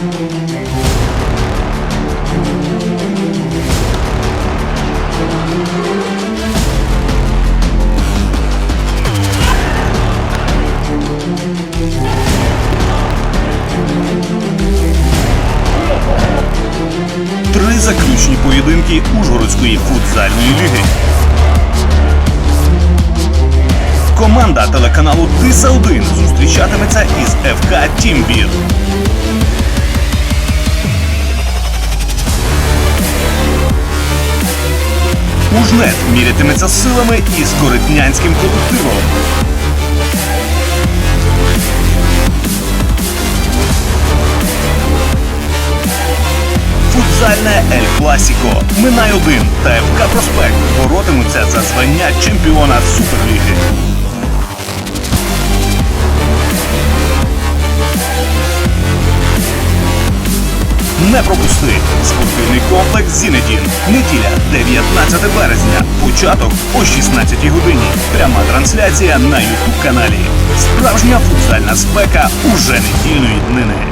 Три заключні поєдинки Ужгородської футзальної ліги. Команда телеканалу Тиса 1 зустрічатиметься із ФК Тімбір. Ужнет мірятиметься силами із коритнянським колективом. Футзальне Ель Класіко, Минай один та ФК Проспект боротимуться за звання чемпіона Суперліги. Не пропусти спортивний комплекс Зінедін. Неділя, 19 березня. Початок о 16 годині. Пряма трансляція на Ютуб каналі. Справжня футзальна спека уже недільної днини.